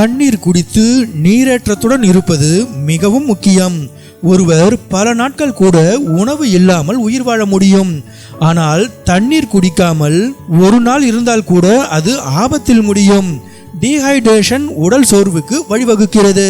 தண்ணீர் குடித்து நீரேற்றத்துடன் இருப்பது மிகவும் முக்கியம். ஒருவர் பல நாட்கள் கூட உணவு இல்லாமல் உயிர் வாழ முடியும். ஆனால் தண்ணீர் குடிக்காமல் ஒரு நாள் இருந்தால் கூட அது ஆபத்தில் முடியும். டீஹைட்ரேஷன் உடல் சோர்வுக்கு வழிவகுக்கிறது.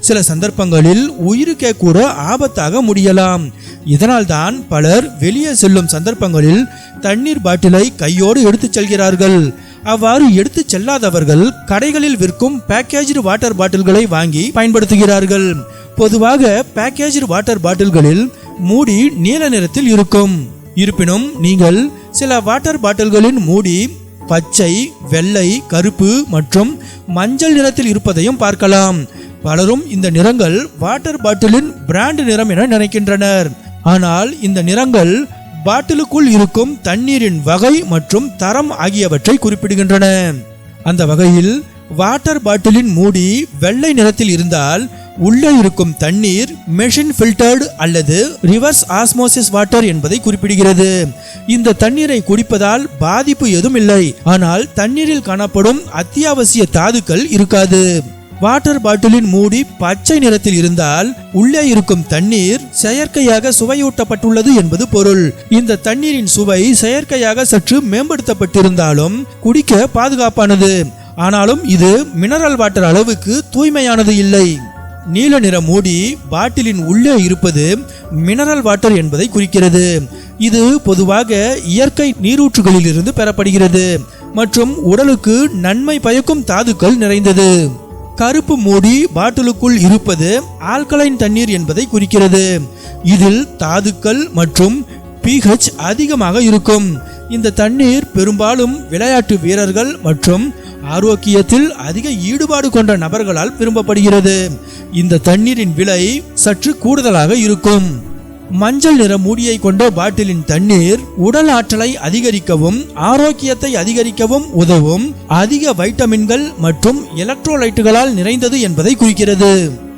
சில சந்தர்ப்பங்களில் உயிருக்கே கூட ஆபத்தாக முடியலாம். இதனால்தான் பலர் வெளியே செல்லும் சந்தர்ப்பங்களில் தண்ணீர் பாட்டிலை கையோடு எடுத்துச் செல்கிறார்கள். அவ்வாறு எடுத்துச் செல்லாதவர்கள் கடைகளில் விற்கும் பேக்கேஜ்டு வாட்டர் பாட்டில்களை வாங்கி பயன்படுத்துகிறார்கள். பொதுவாக பேக்கேஜ்டு வாட்டர் பாட்டில்களில் மூடி நீல நிறத்தில் இருக்கும். இருப்பினும் நீங்கள் சில வாட்டர் பாட்டில்களின் மூடி பச்சை வெள்ளை கருப்பு மற்றும் மஞ்சள் நிறத்தில் இருப்பதையும் பார்க்கலாம். பலரும் இந்த நிறங்கள் வாட்டர் பாட்டிலின் பிராண்ட் நிறம் என நினைக்கின்றனர். ஆனால் இந்த நிறங்கள் பாட்டிலுக்குள் இருக்கும் தண்ணீரின் வகை மற்றும் தரம் ஆகியவற்றை குறிப்பிடுகின்றன. அந்த வகையில் வாட்டர் பாட்டிலின் மூடி வெள்ளை நிறத்தில் இருந்தால் உள்ளே இருக்கும் தண்ணீர் மெஷின் ஃபில்டர்டு அல்லது ரிவர்ஸ் ஆஸ்மோசிஸ் வாட்டர் என்பதை குறிப்பிடுகிறது. இந்த தண்ணீரை குடிப்பதால் பாதிப்பு எதுவும் இல்லை. ஆனால் தண்ணீரில் காணப்படும் அத்தியாவசிய தாதுக்கள் இருக்காது. வாட்டர் பாட்டிலின் மூடி பச்சை நிறத்தில் இருந்தால் உள்ளே இருக்கும் தண்ணீர் செயற்கையாக சுவையூட்டப்பட்டுள்ளது என்பது பொருள். இந்த தண்ணீரின் சுவை செயற்கையாக சற்று மேம்படுத்தப்பட்டிருந்தாலும் குடிக்க பாதுகாப்பானது. ஆனாலும் இது மினரல் வாட்டர் அளவுக்கு தூய்மையானது இல்லை. நீல நிற மூடி பாட்டிலின் உள்ளே இருப்பது மினரல் வாட்டர் என்பதை குறிக்கிறது. இது பொதுவாக இயற்கை நீரூற்றுகளில் இருந்து பெறப்படுகிறது. மற்றும் உடலுக்கு நன்மை பயக்கும் தாதுக்கள் நிறைந்தது. கருப்பு மூடி பாட்டிலுக்குள் இருப்பது ஆல்கலைன் தண்ணீர் என்பதை குறிக்கிறது. இதில் தாதுக்கள் மற்றும் பிஹெச் அதிகமாக இருக்கும். இந்த தண்ணீர் பெரும்பாலும் விளையாட்டு வீரர்கள் மற்றும் ஆரோக்கியத்தில் அதிக ஈடுபாடு கொண்ட நபர்களால் விரும்பப்படுகிறது. இந்த தண்ணீரின் விலை சற்று கூடுதலாக இருக்கும். மஞ்சள் நிற மூடியை கொண்ட பாட்டிலின் தண்ணீர் உடல் ஆற்றலை அதிகரிக்கவும் ஆரோக்கியத்தை அதிகரிக்கவும் உதவும் அதிக வைட்டமின்கள் மற்றும் எலக்ட்ரோலைட்டுகளால் நிறைந்தது என்பதை குறிக்கிறது.